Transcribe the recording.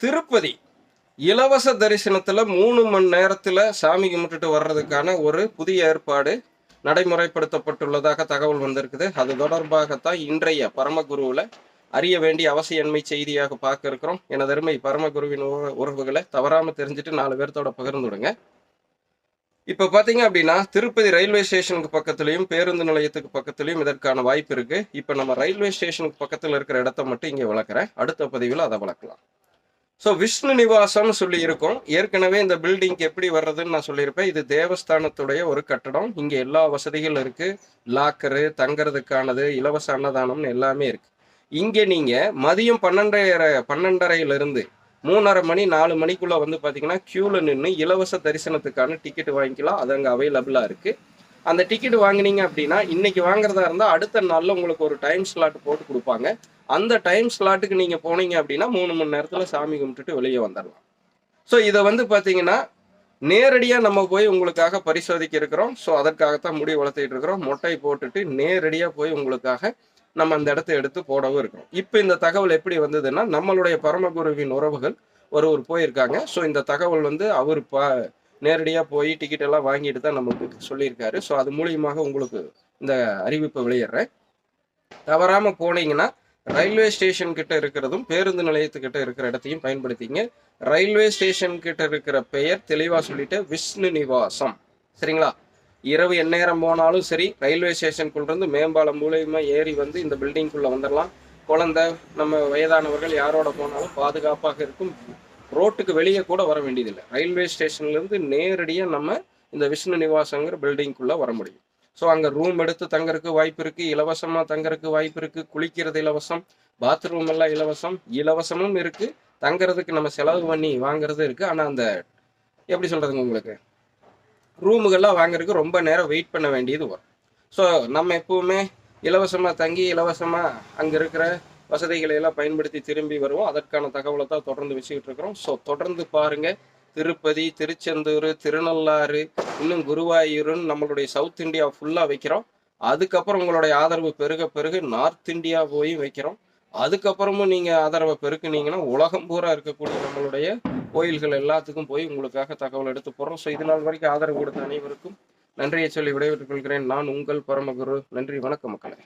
திருப்பதி இலவச தரிசனத்தில் மூணு மணி நேரத்தில் சாமி கும்பிட்டுட்டு வர்றதுக்கான ஒரு புதிய ஏற்பாடு நடைமுறைப்படுத்தப்பட்டுள்ளதாக தகவல் வந்திருக்குது. அது தொடர்பாகத்தான் இன்றைய பரமகுருவில் அறிய வேண்டிய அவசியன்மை செய்தியாக பார்க்க இருக்கிறோம். எனது அருமை பரமகுருவின் உறவுகளை தவறாமல் தெரிஞ்சுட்டு நாலு பேர்த்தோட பகிர்ந்துடுங்க இப்போ பார்த்தீங்க அப்படின்னா திருப்பதி ரயில்வே ஸ்டேஷனுக்கு பக்கத்துலேயும் பேருந்து நிலையத்துக்கு பக்கத்துலேயும் இதற்கான வாய்ப்பு இருக்குது இப்போ நம்ம ரயில்வே ஸ்டேஷனுக்கு பக்கத்தில் இருக்கிற இடத்த மட்டும் இங்கே வளர்க்குறேன் அடுத்த பதிவில் அதை வளர்க்கலாம் ஸோ விஷ்ணு நிவாசம்னு சொல்லி இருக்கும் ஏற்கனவே இந்த பில்டிங்க்கு எப்படி வர்றதுன்னு நான் சொல்லியிருப்பேன். இது தேவஸ்தானத்துடைய ஒரு கட்டடம். இங்கே எல்லா வசதிகளும் இருக்கு. லாக்கரு தங்கறதுக்கானது இலவச அன்னதானம்னு எல்லாமே இருக்கு. இங்கே நீங்க மதியம் பன்னெண்டரை பன்னெண்டரையிலிருந்து மூணரை மணி நாலு மணிக்குள்ள வந்து பாத்தீங்கன்னா கியூல நின்று இலவச தரிசனத்துக்கான டிக்கெட் வாங்கிக்கலாம். அது அங்கே அவைலபிளா இருக்கு. அந்த டிக்கெட் வாங்குனீங்க அப்படின்னா இன்னைக்கு வாங்குறதா இருந்தால் அடுத்த நாளில் உங்களுக்கு ஒரு டைம் ஸ்லாட் போட்டு கொடுப்பாங்க. அந்த டைம் ஸ்லாட்டுக்கு நீங்கள் போனீங்க அப்படின்னா மூணு மணி நேரத்தில் சாமி கும்பிட்டுட்டு வெளியே வந்துடலாம் ஸோ இதை வந்து பார்த்தீங்கன்னா நேரடியாக நம்ம போய் உங்களுக்காக பரிசோதிக்க இருக்கிறோம். ஸோ அதற்காகத்தான் முடி வளர்த்துட்டு இருக்கிறோம். மொட்டை போட்டுட்டு நேரடியாக போய் உங்களுக்காக நம்ம அந்த இடத்த எடுத்து போடவும் இருக்கிறோம். இப்போ இந்த தகவல் எப்படி வந்ததுன்னா நம்மளுடைய பரமகுருவின் உறவுகள் ஒருவர் போயிருக்காங்க. ஸோ இந்த தகவல் வந்து அவர் ப நேரடியாக போய் டிக்கெட் எல்லாம் வாங்கிட்டு தான் நமக்கு சொல்லியிருக்காரு. ஸோ அது மூலியமாக உங்களுக்கு இந்த அறிவிப்பை வெளியிடுறேன். தவறாம போனீங்கன்னா ரயில்வே ஸ்டேஷன் கிட்ட இருக்கிறதும் பேருந்து நிலையத்துக்கிட்ட இருக்கிற இடத்தையும் பயன்படுத்திங்க. ரயில்வே ஸ்டேஷன் கிட்ட இருக்கிற பெயர் தெளிவா சொல்லிட்டு விஷ்ணு நிவாசம். சரிங்களா? இரவு எந்நேரம் போனாலும் சரி ரயில்வே ஸ்டேஷனுக்குள்ளேருந்து மேம்பாலம் மூலயமா ஏறி வந்து இந்த பில்டிங்குள்ள வந்துடலாம் குழந்தை நம்ம வயதானவர்கள் யாரோட போனாலும் பாதுகாப்பாக இருக்கும். ரோட்டுக்கு வெளியே கூட வர வேண்டியதில்லை. ரயில்வே ஸ்டேஷன்லேருந்து நேரடியாக நம்ம இந்த விஷ்ணு நிவாசங்கிற பில்டிங்குள்ளே வர முடியும். ஸோ அங்கே ரூம் எடுத்து தங்கறதுக்கு வாய்ப்பு இருக்குது இலவசமாக தங்கறதுக்கு வாய்ப்பு இருக்குது குளிக்கிறது இலவசம் பாத்ரூம் எல்லாம் இலவசம் இலவசமும் இருக்குது தங்கறதுக்கு நம்ம செலவு பண்ணி வாங்குறது இருக்குது ஆனால் அந்த எப்படி சொல்கிறதுங்க உங்களுக்கு? ரூமுகள்லாம் வாங்குறதுக்கு ரொம்ப நேரம் வெயிட் பண்ண வேண்டியது வரும். ஸோ நம்ம எப்பவுமே இலவசமாக தங்கி இலவசமாக அங்கே இருக்கிற வசதிகளை எல்லாம் பயன்படுத்தி திரும்பி வருவோம். அதற்கான தகவலை தான் தொடர்ந்து வச்சுக்கிட்டு இருக்கிறோம். ஸோ தொடர்ந்து பாருங்க. திருப்பதி திருச்செந்தூர் திருநள்ளாறு இன்னும் குருவாயூருன்னு நம்மளுடைய சவுத் இந்தியா ஃபுல்லாக வைக்கிறோம். அதுக்கப்புறம் உங்களுடைய ஆதரவு பெருக பெருக நார்த் இந்தியா போய் வைக்கிறோம். அதுக்கப்புறமும் நீங்கள் ஆதரவை பெருக்குனீங்கன்னா உலகம் பூரா இருக்கக்கூடிய நம்மளுடைய கோயில்கள் எல்லாத்துக்கும் போய் உங்களுக்காக தகவல் எடுத்து போகிறோம் ஸோ இது நாள் வரைக்கும் ஆதரவு கொடுத்த அனைவருக்கும் நன்றியை சொல்லி விடைபெற்றுக் கொள்கிறேன். நான் உங்கள் பரமகுரு. நன்றி. வணக்கம் மக்களே.